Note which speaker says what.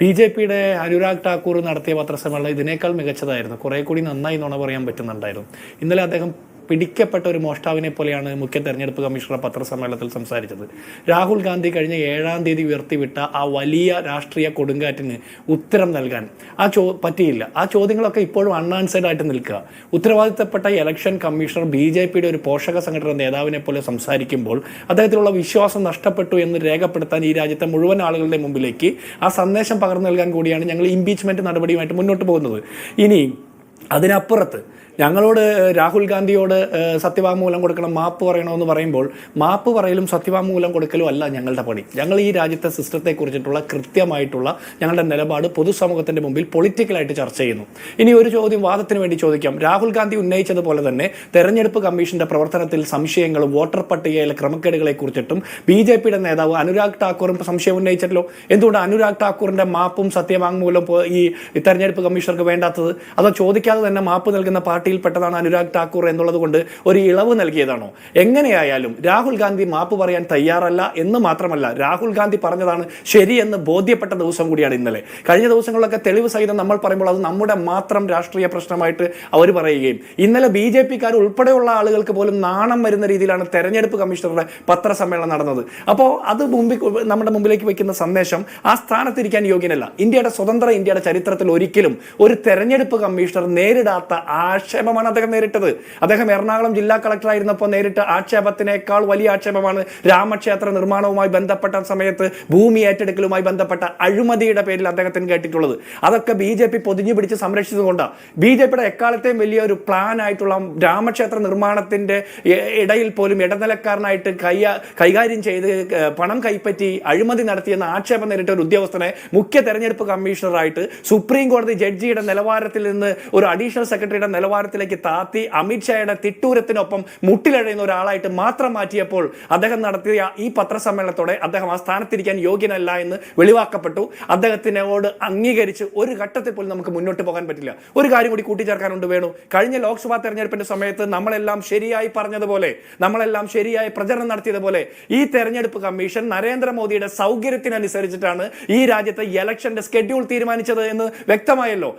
Speaker 1: B J പിയുടെ അനുരാഗ് ഠാക്കൂർ നടത്തിയ പത്രസമ്മേളനം ഇതിനേക്കാൾ മികച്ചതായിരുന്നു. കുറെ കൂടി നന്നായി നുണ പറയാൻ പറ്റുന്നുണ്ടായിരുന്നു. ഇന്നലെ അദ്ദേഹം പിടിക്കപ്പെട്ട ഒരു മോഷ്ടാവിനെ പോലെയാണ് മുഖ്യ തെരഞ്ഞെടുപ്പ് കമ്മീഷണർ പത്രസമ്മേളനത്തിൽ സംസാരിച്ചത്. രാഹുൽ ഗാന്ധി കഴിഞ്ഞ ഏഴാം തീയതി ഉയർത്തിവിട്ട ആ വലിയ രാഷ്ട്രീയ കൊടുങ്കാറ്റിന് ഉത്തരം നൽകാൻ ആ ചോ പറ്റിയില്ല. ആ ചോദ്യങ്ങളൊക്കെ ഇപ്പോഴും അൺആൻസേഡ് ആയിട്ട് നിൽക്കുക. ഉത്തരവാദിത്തപ്പെട്ട ഇലക്ഷൻ കമ്മീഷണർ ബി ജെ പിയുടെ ഒരു പോഷക സംഘടന നേതാവിനെ പോലെ സംസാരിക്കുമ്പോൾ അദ്ദേഹത്തിലുള്ള വിശ്വാസം നഷ്ടപ്പെട്ടു എന്ന് രേഖപ്പെടുത്താൻ ഈ രാജ്യത്തെ മുഴുവൻ ആളുകളുടെ മുമ്പിലേക്ക് ആ സന്ദേശം പകർന്നു നൽകാൻ കൂടിയാണ് ഞങ്ങൾ ഇംപീച്ച്മെന്റ് നടപടിയുമായിട്ട് മുന്നോട്ട് പോകുന്നത്. ഇനി അതിനപ്പുറത്ത് ഞങ്ങളോട് രാഹുൽ ഗാന്ധിയോട് സത്യവാങ്മൂലം കൊടുക്കണം മാപ്പ് പറയണമെന്ന് പറയുമ്പോൾ മാപ്പ് പറയലും സത്യവാങ്മൂലം കൊടുക്കലും അല്ല ഞങ്ങളുടെ പണി. ഞങ്ങൾ ഈ രാജ്യത്തെ സിസ്റ്റത്തെ കുറിച്ചിട്ടുള്ള കൃത്യമായിട്ടുള്ള ഞങ്ങളുടെ നിലപാട് പൊതുസമൂഹത്തിന്റെ മുമ്പിൽ പൊളിറ്റിക്കലായിട്ട് ചർച്ച ചെയ്യുന്നു. ഇനി ഒരു ചോദ്യം വാദത്തിന് വേണ്ടി ചോദിക്കാം. രാഹുൽ ഗാന്ധി ഉന്നയിച്ചതുപോലെ തന്നെ തെരഞ്ഞെടുപ്പ് കമ്മീഷന്റെ പ്രവർത്തനത്തിൽ സംശയങ്ങളും വോട്ടർ പട്ടികയിലെ ക്രമക്കേടുകളെ കുറിച്ചിട്ടും ബി ജെ പിയുടെ നേതാവ് അനുരാഗ് ഠാക്കൂറും സംശയം ഉന്നയിച്ചല്ലോ എന്തുകൊണ്ട് അനുരാഗ് ഠാക്കൂറിന്റെ മാപ്പും സത്യവാങ്മൂലം ഈ തെരഞ്ഞെടുപ്പ് കമ്മീഷണർക്ക് വേണ്ടാത്തത്? അതോ ചോദിക്കാതെ തന്നെ മാപ്പ് നൽകുന്ന പാർട്ടിയിൽപ്പെട്ടതാണ് അനുരാഗ് ഠാക്കൂർ എന്നുള്ളത് കൊണ്ട് ഒരു ഇളവ് നൽകിയതാണോ? എങ്ങനെയായാലും രാഹുൽ ഗാന്ധി മാപ്പ് പറയാൻ തയ്യാറല്ല എന്ന് മാത്രമല്ല രാഹുൽ ഗാന്ധി പറഞ്ഞതാണ് ശരിയെന്ന് ബോധ്യപ്പെട്ട ദിവസം കൂടിയാണ് ഇന്നലെ. കഴിഞ്ഞ ദിവസങ്ങളിലൊക്കെ തെളിവ് സഹിതം നമ്മൾ പറയുമ്പോൾ അത് നമ്മുടെ മാത്രം രാഷ്ട്രീയ പ്രശ്നമായിട്ട് അവർ പറയുകയും ഇന്നലെ ബി ജെ പിക്കാർ ഉൾപ്പെടെയുള്ള ആളുകൾക്ക് പോലും നാണം വരുന്ന രീതിയിലാണ് തെരഞ്ഞെടുപ്പ് കമ്മീഷണറുടെ പത്രസമ്മേളനം നടന്നത്. അപ്പോൾ അത് മുമ്പിൽ നമ്മുടെ മുമ്പിലേക്ക് വയ്ക്കുന്ന സന്ദേശം ആ സ്ഥാനത്തിരിക്കാൻ യോഗ്യനല്ല. ഇന്ത്യയുടെ സ്വതന്ത്ര ഇന്ത്യയുടെ ചരിത്രത്തിൽ ഒരിക്കലും ഒരു തെരഞ്ഞെടുപ്പ് കമ്മീഷണർ നേരിടാത്ത ആക്ഷേപമാണ് അദ്ദേഹം നേരിട്ടത്. അദ്ദേഹം എറണാകുളം ജില്ലാ കളക്ടറായിരുന്നപ്പോൾ നേരിട്ട ആക്ഷേപത്തിനേക്കാൾ വലിയ ആക്ഷേപമാണ് രാമക്ഷേത്ര നിർമ്മാണവുമായി ബന്ധപ്പെട്ട സമയത്ത് ഭൂമി ഏറ്റെടുക്കലുമായി ബന്ധപ്പെട്ട അഴിമതിയുടെ പേരിൽ അദ്ദേഹത്തിന് കേട്ടിട്ടുള്ളത്. അതൊക്കെ ബി ജെ പി പൊതിഞ്ഞു പിടിച്ച് സംരക്ഷിച്ചതുകൊണ്ടാണ് ബി ജെ പിയുടെ എക്കാലത്തെയും വലിയ ഒരു പ്ലാൻ ആയിട്ടുള്ള രാമക്ഷേത്ര നിർമ്മാണത്തിന്റെ ഇടയിൽ പോലും ഇടനിലക്കാരനായിട്ട് കൈ കൈകാര്യം ചെയ്ത് പണം കൈപ്പറ്റി അഴിമതി നടത്തിയെന്ന ആക്ഷേപം നേരിട്ട ഒരു ഉദ്യോഗസ്ഥനെ മുഖ്യ തെരഞ്ഞെടുപ്പ് കമ്മീഷണറായിട്ട് സുപ്രീം കോടതി ജഡ്ജിയുടെ നിലവാരത്തിൽ നിന്ന് ഒരു അഡീഷണൽ സെക്രട്ടറിയുടെ നിലവാരത്തിലേക്ക് താത്തി അമിത്ഷായുടെ തിട്ടൂരത്തിനൊപ്പം മുട്ടിലഴയുന്ന ഒരാളായിട്ട് മാത്രം മാറ്റിയപ്പോൾ അദ്ദേഹം നടത്തിയ ഈ പത്രസമ്മേളനത്തോടെ അദ്ദേഹം ആ സ്ഥാനത്തിരിക്കാൻ യോഗ്യനല്ല എന്ന് വെളിവാക്കപ്പെട്ടു. അദ്ദേഹത്തിനോട് അംഗീകരിച്ച് ഒരു ഘട്ടത്തിൽ പോലും നമുക്ക് മുന്നോട്ട് പോകാൻ പറ്റില്ല. ഒരു കാര്യം കൂടി കൂട്ടിച്ചേർക്കാനുണ്ട് വേണു. കഴിഞ്ഞ ലോക്സഭാ തെരഞ്ഞെടുപ്പിന്റെ സമയത്ത് നമ്മളെല്ലാം ശരിയായി പറഞ്ഞതുപോലെ നമ്മളെല്ലാം ശരിയായി പ്രചരണം നടത്തിയതുപോലെ ഈ തെരഞ്ഞെടുപ്പ് കമ്മീഷൻ നരേന്ദ്രമോദിയുടെ സൗകര്യത്തിനനുസരിച്ചിട്ടാണ് ഈ രാജ്യത്തെ ഇലക്ഷന്റെ സ്കെഡ്യൂൾ തീരുമാനിച്ചത് എന്ന് വ്യക്തമായല്ലോ.